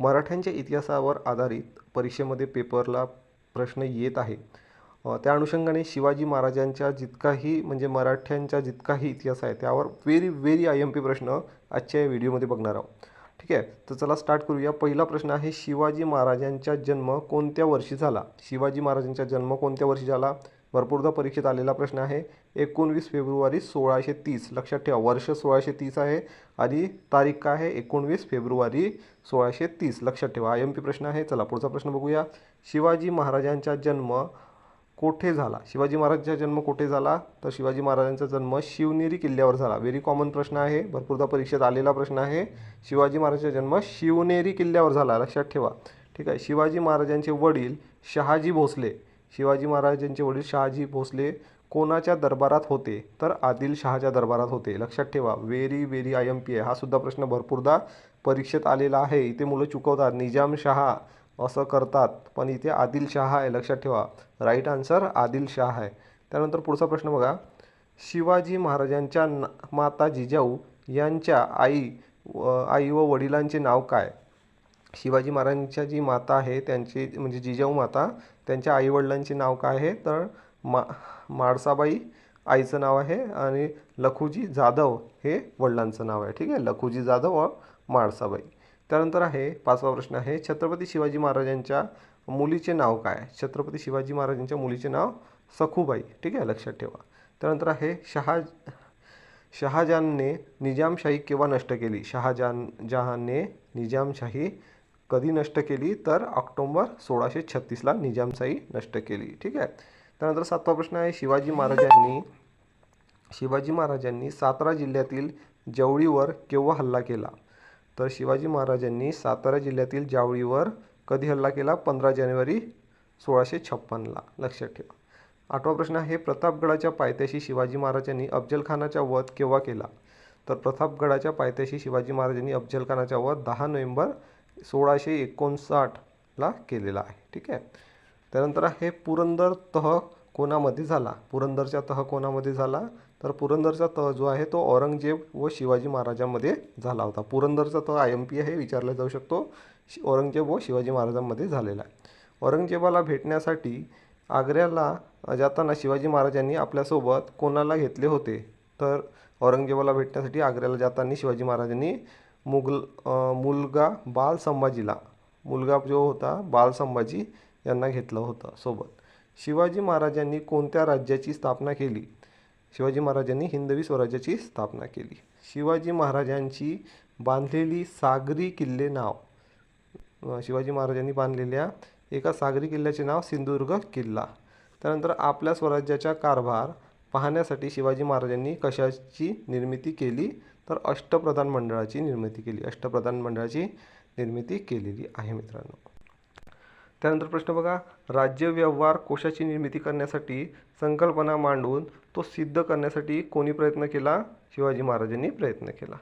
मराठ्यांच्या इतिहासावर आधारित परीक्षेमध्ये पेपरला प्रश्न येत आहे. त्या अनुषंगाने शिवाजी महाराजांच्या जितकाही म्हणजे मराठ्यांचा जितकाही इतिहास आहे त्यावर very very I M P प्रश्न आजच्या या व्हिडिओमध्ये बघणार आहोत. ठीक आहे? तर चला स्टार्ट करूया. पहिला प्रश्न आहे शिवाजी महाराजांचा जन्म कोणत्या वर्षी झाला? शिवाजी महाराजांचा जन्म कोणत्या वर्षी झाला? भरपूरदा परीक्षेत आलेला प्रश्न आहे. एकोणवीस फेब्रुवारी सोळाशे तीस. लक्षात ठेवा वर्ष सोळाशे तीस आहे आणि तारीख काय आहे? एकोणवीस फेब्रुवारी सोळाशे तीस. लक्षात ठेवा आय एम पी प्रश्न आहे. चला पुढचा प्रश्न बघूया. शिवाजी महाराजांचा जन्म कोठे झाला? शिवाजी महाराजांचा जन्म कोठे झाला? तर शिवाजी महाराजांचा जन्म शिवनेरी किल्ल्यावर झाला. व्हेरी कॉमन प्रश्न आहे. भरपूरदा परीक्षेत आलेला प्रश्न आहे. शिवाजी महाराजांचा जन्म शिवनेरी किल्ल्यावर झाला. लक्षात ठेवा. ठीक आहे. शिवाजी महाराजांचे वडील शहाजी भोसले. शिवाजी महाराजांचे वडील शहाजी भोसले कोणाच्या दरबारात होते? तर आदिलशहाच्या दरबारात होते. लक्षात ठेवा very very I M P आहे हा सुद्धा प्रश्न भरपूरदा परीक्षेत आलेला आहे. इथे मुलं चुकवतात. निजामशहा असं करतात. पण इथे आदिलशहा आहे. लक्षात ठेवा. राईट आन्सर आदिलशाह आहे. त्यानंतर पुढचा प्रश्न बघा. शिवाजी महाराजांच्या न- माता जिजाऊ यांच्या आई आई व वडिलांचे नाव काय? शिवाजी महाराजांच्या जी माता आहे त्यांची म्हणजे जिजाऊ माता त्यांच्या आईवडिलांचे नाव काय आहे? तर मा माळसाबाई आईचं नाव आहे आणि लखुजी जाधव हे वडिलांचं नाव आहे. ठीक आहे? लखुजी जाधव व माळसाबाई त्यानंतर आहे पाचवा प्रश्न आहे छत्रपती शिवाजी महाराजांच्या मुलीचे नाव काय? छत्रपती शिवाजी महाराजांच्या मुलीचे नाव सखूबाई. ठीक आहे? लक्षात ठेवा. त्यानंतर आहे शहा शहाजहानने निजामशाही केव्हा नष्ट केली? शहाजहान जहानने निजामशाही कधी नष्ट केली तर ऑक्टोंबर सोळाशे छत्तीसला निजामशाही नष्ट केली. ठीक आहे? त्यानंतर सातवा प्रश्न आहे शिवाजी महाराजांनी शिवाजी महाराजांनी सातारा जिल्ह्यातील जवळीवर केव्हा हल्ला केला? तर शिवाजी महाराजांनी सातारा जिल्ह्यातील जावळीवर कधी हल्ला केला? पंधरा जानेवारी सोळाशे छप्पनला. लक्षात ठेवा. आठवा प्रश्न आहे प्रतापगडाच्या पायथ्याशी शिवाजी महाराजांनी अफजलखानाचा वध केव्हा केला? तर प्रतापगडाच्या पायथ्याशी शिवाजी महाराजांनी अफजलखानाचा वध दहा नोव्हेंबर सोळाशे एकोणसाठला केलेला आहे. ठीक आहे? त्यानंतर हे पुरंदर तह कोणामध्ये झाला? पुरंदरचा तह कोणामध्ये झाला? तर पुरंदरचा तह जो आहे तो औरंगजेब व शिवाजी महाराजांमध्ये झाला होता. पुरंदरचा तह आय एम पी आहे विचारला जाऊ शकतो. शि- औरंगजेब व शिवाजी महाराजांमध्ये झालेला आहे. औरंगजेबाला भेटण्यासाठी आग्र्याला जाताना शिवाजी महाराजांनी आपल्यासोबत कोणाला घेतले होते? तर औरंगजेबाला भेटण्यासाठी आग्र्याला जाताना शिवाजी महाराजांनी मुगल मुलगा बाल संभाजीला मुलगा जो होता बाल संभाजी यांना घेतलं होतं सोबत. शिवाजी महाराजांनी कोणत्या राज्याची स्थापना केली? शिवाजी महाराजांनी हिंदवी स्वराज्याची स्थापना केली. शिवाजी महाराजांची बांधलेली सागरी किल्ले नाव शिवाजी महाराजांनी बांधलेल्या एका सागरी किल्ल्याचे नाव सिंधुदुर्ग किल्ला. त्यानंतर आपल्या स्वराज्याचा कारभार पाहण्यासाठी शिवाजी महाराजांनी कशाची निर्मिती केली? तर अष्टप्रधान मंडळाची निर्मिती केली. अष्टप्रधान मंडळाची निर्मिती केलेली आहे मित्रांनो. त्यानंतर प्रश्न बघा. राज्य व्यवहार कोशाची निर्मिती करण्यासाठी संकल्पना मांडून तो सिद्ध करण्यासाठी कोणी प्रयत्न केला? शिवाजी महाराजांनी प्रयत्न केला.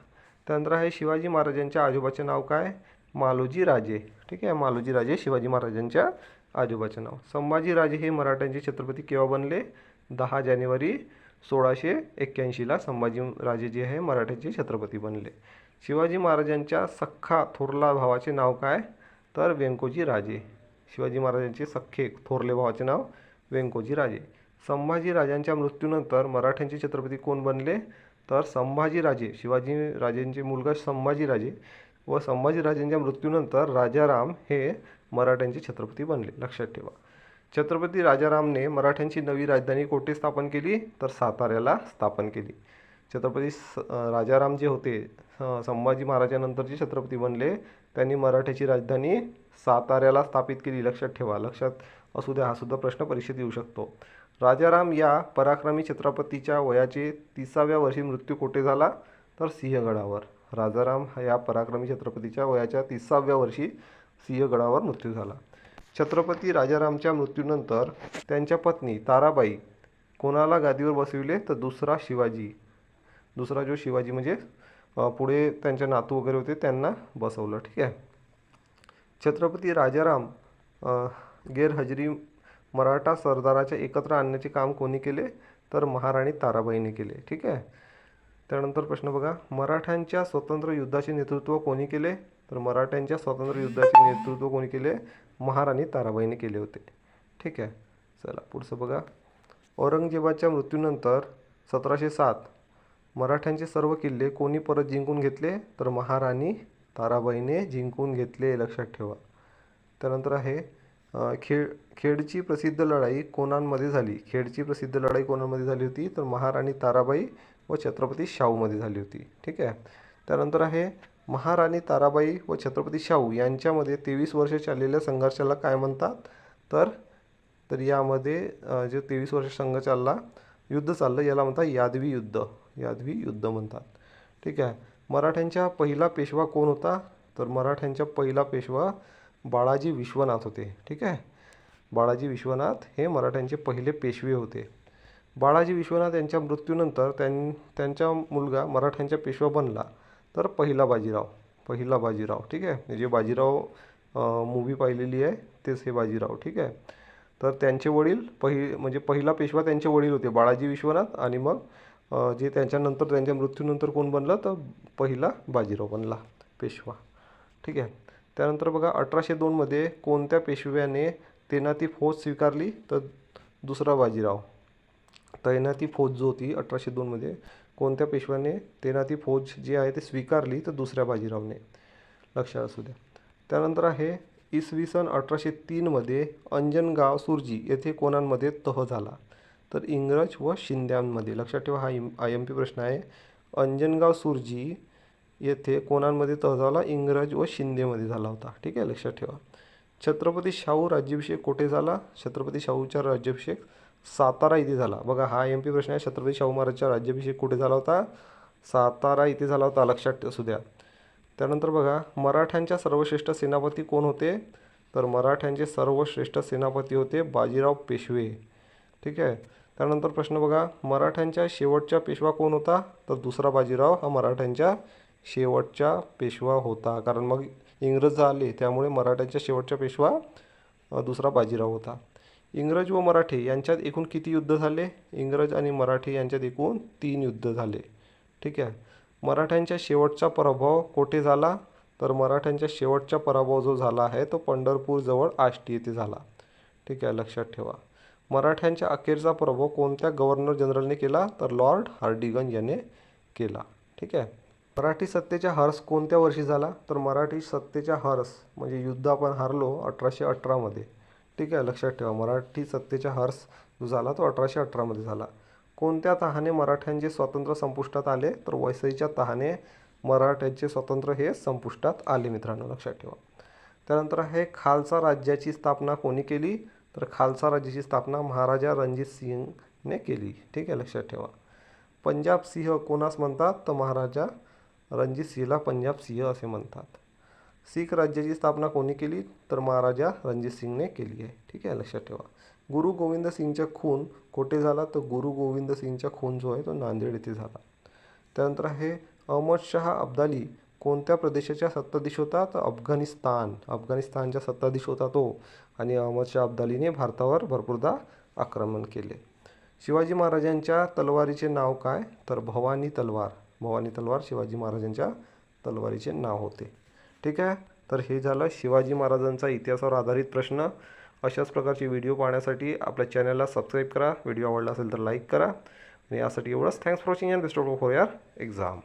त्यानंतर आहे शिवाजी महाराजांच्या आजोबाचे नाव काय? मालोजी राजे. ठीक आहे? मालोजी राजे शिवाजी महाराजांच्या आजोबाचे नाव. संभाजी राजे हे मराठ्यांचे छत्रपती केव्हा बनले? दहा जानेवारी सोळाशे एक्क्याऐंशीला संभाजी राजे जे आहे मराठ्याचे छत्रपती बनले. शिवाजी महाराजांच्या सख्खा थोरला भावाचे नाव काय? तर व्यंकोजी राजे. शिवाजी महाराजांचे सख्खे थोरले भावाचे नाव व्यंकोजी राजे. संभाजी राजांच्या मृत्यूनंतर मराठ्यांचे छत्रपती कोण बनले? तर संभाजीराजे. शिवाजी राजेंचे मुलगा संभाजीराजे व संभाजीराजेंच्या मृत्यूनंतर राजाराम हे मराठ्यांचे छत्रपती बनले. लक्षात ठेवा. छत्रपती राजारामने मराठ्यांची नवी राजधानी कोठे स्थापन केली? तर साताऱ्याला स्थापन केली. छत्रपती स राजाराम जे होते संभाजी महाराजानंतर जे छत्रपती बनले त्यांनी मराठ्याची राजधानी साताऱ्याला स्थापित केली. लक्षात ठेवा लक्षात असू द्या हा सुद्धा प्रश्न परीक्षेत येऊ शकतो. राजाराम या पराक्रमी छत्रपतीच्या वयाचे तिसाव्या वर्षी मृत्यू कोठे झाला? तर सिंहगडावर. राजाराम हा या पराक्रमी छत्रपतीच्या वयाच्या तिसाव्या वर्षी सिंहगडावर मृत्यू झाला. छत्रपती राजारामच्या मृत्यूनंतर त्यांच्या पत्नी ताराबाई कोणाला गादीवर बसविले? तर दुसरा शिवाजी. दुसरा जो शिवाजी म्हणजे पुढे त्यांचे नातू वगैरे होते त्यांना बसवलं. ठीक आहे? छत्रपती राजाराम गैरहजेरी मराठा सरदाराच्या एकत्र आणण्याचे काम कोणी केले? तर महाराणी ताराबाईने केले. ठीक आहे? त्यानंतर प्रश्न बघा. मराठ्यांच्या स्वतंत्र युद्धाचे नेतृत्व कोणी केले? तर मराठ्यांच्या स्वातंत्र्य युद्धाचे नेतृत्व कोणी केले? महाराणी ताराबाईने केले होते. ठीक आहे. चला पुढचं बघा. औरंगजेबाच्या मृत्यूनंतर सतराशे सात मराठ्यांचे सर्व किल्ले कोणी परत जिंकून घेतले? तर महाराणी ताराबाईने जिंकून घेतले लक्षात ठेवा. त्यानंतर आहे खेड खेडची प्रसिद्ध लढाई कोणांमध्ये झाली? खेडची प्रसिद्ध लढाई कोणामध्ये झाली होती? तर महाराणी ताराबाई व छत्रपती शाहूमध्ये झाली होती. ठीक आहे. त्यानंतर आहे महाराणी ताराबाई व छत्रपती शाहू यांच्यामध्ये तेवीस वर्ष चाललेल्या संघर्षाला काय म्हणतात? तर तर यामध्ये जे तेवीस वर्ष संघ चालला युद्ध चाललं याला म्हणतात यादवी युद्ध. यादवी युद्ध म्हणतात. ठीक आहे. मराठ्यांचा पहिला पेशवा कोण होता? तर मराठ्यांचा पहिला पेशवा बाळाजी विश्वनाथ होते. ठीक आहे. बाळाजी विश्वनाथ हे मराठ्यांचे पहिले पेशवे होते. बाळाजी विश्वनाथ यांच्या मृत्यूनंतर त्यां त्यांचा मुलगा मराठ्यांचा पेशवा बनला. तर पहिला बाजीराव पहिला बाजीराव ठीक आहे? जे बाजीराव मूवी पाहिलेली आहे तेच हे बाजीराव ठीक आहे? तर त्यांचे वडील पहि म्हणजे पहिला पेशवा त्यांचे वडील होते बाळाजी विश्वनाथ आणि मग जे त्यांच्यानंतर त्यांच्या मृत्यूनंतर कोण बनलं तर पहिला बाजीराव बनला पेशवा ठीक आहे? त्यानंतर बघा अठराशे दोनमध्ये कोणत्या पेशव्याने तैनाती फौज स्वीकारली तर दुसरा बाजीराव. तैनाती फौज जो होती अठराशे दोनमध्ये कोणत्या पेशव्याने तेनाती फौज जी आहे ती स्वीकारली तर दुसऱ्या बाजीरावने? लक्षात असू द्या. त्यानंतर आहे इसवी सन अठराशे तीनमध्ये अंजनगाव सुरजी येथे कोणांमध्ये तह झाला? तर इंग्रज व शिंद्यांमध्ये. लक्षात ठेवा हा आय एम पी प्रश्न आहे. अंजनगाव सुरजी येथे कोणांमध्ये तह झाला? इंग्रज व शिंदेमध्ये झाला होता. ठीक आहे लक्षात ठेवा. छत्रपती शाहू राज्याभिषेक कुठे झाला? छत्रपती शाहूचा राज्याभिषेक सातारा इथे झाला. बघा हा एम पी प्रश्न आहे. छत्रपती शाहू महाराजचा राज्याभिषेक कुठे झाला होता? सातारा इथे झाला होता लक्षात असू द्या त्यानंतर बघा मराठ्यांच्या सर्वश्रेष्ठ सेनापती कोण होते? तर मराठ्यांचे सर्वश्रेष्ठ सेनापती होते बाजीराव पेशवे. ठीक आहे? त्यानंतर प्रश्न बघा मराठ्यांच्या शेवटचा पेशवा कोण होता? तर दुसरा बाजीराव हा मराठ्यांच्या शेवटचा पेशवा होता. कारण मग इंग्रज आले त्यामुळे मराठ्यांच्या शेवटचा पेशवा दुसरा बाजीराव होता. इंग्रज व मराठी यांच्यात एकूण किती युद्ध झाले? इंग्रज आणि मराठी यांच्यात एकूण तीन युद्ध झाले. ठीक आहे. मराठ्यांच्या शेवटचा पराभव कोठे झाला? तर मराठ्यांच्या शेवटचा पराभव जो झाला आहे तो पंढरपूरजवळ आष्टी येथे झाला. ठीक आहे. लक्षात ठेवा. मराठ्यांच्या अखेरचा पराभव कोणत्या गव्हर्नर जनरलने केला? तर लॉर्ड हार्डिगन याने केला. ठीक आहे. मराठी सत्तेचा हर्ष कोणत्या वर्षी झाला? तर मराठी सत्तेचा हर्ष म्हणजे युद्ध आपण हारलो अठराशे अठरामध्ये ठीक आहे लक्षात ठेवा. मराठी सत्तेचा हर्ष जो झाला तो अठराशे अठरामध्ये झाला. कोणत्या तहाने मराठ्यांचे स्वातंत्र्य संपुष्टात आले? तर वसईच्या तहाने मराठ्यांचे स्वातंत्र्य हे संपुष्टात आले मित्रांनो. लक्षात ठेवा. त्यानंतर आहे खालसा राज्याची स्थापना कोणी केली? तर खालसा राज्याची स्थापना महाराजा रणजित सिंगने केली. ठीक आहे लक्षात ठेवा. पंजाब सिंह कोणास म्हणतात? तर महाराजा रणजित सिंहला पंजाब सिंह असे म्हणतात. सिख राज्याची स्थापना कोणी केली? तर महाराजा रणजित सिंगने केली आहे. ठीक आहे? लक्षात ठेवा. गुरु गोविंद सिंगचा खून कोठे झाला? तर गुरु गोविंद सिंगचा खून जो आहे तो नांदेड येथे झाला. त्यानंतर आहे अहमद शहा अब्दाली. कोणत्या प्रदेशाच्या सत्ताधीश होता? तर अफगाणिस्तान. अफगाणिस्तानच्या सत्ताधीश होता तो. आणि अहमदशाह अब्दालीने भारतावर भरपूरदा आक्रमण केले. शिवाजी महाराजांच्या तलवारीचे नाव काय? तर भवानी तलवार. भवानी तलवार शिवाजी महाराजांच्या तलवारीचे नाव होते. ठीक आहे? तर हे झालं शिवाजी महाराजांचा इतिहासावर आधारित प्रश्न. अशाच प्रकारचे व्हिडिओ पाहण्यासाठी आपल्या चॅनलला सबस्क्राईब करा. व्हिडिओ आवडला असेल तर लाईक करा. आणि यासाठी एवढंच. Thanks for watching and best of for यार एक्झाम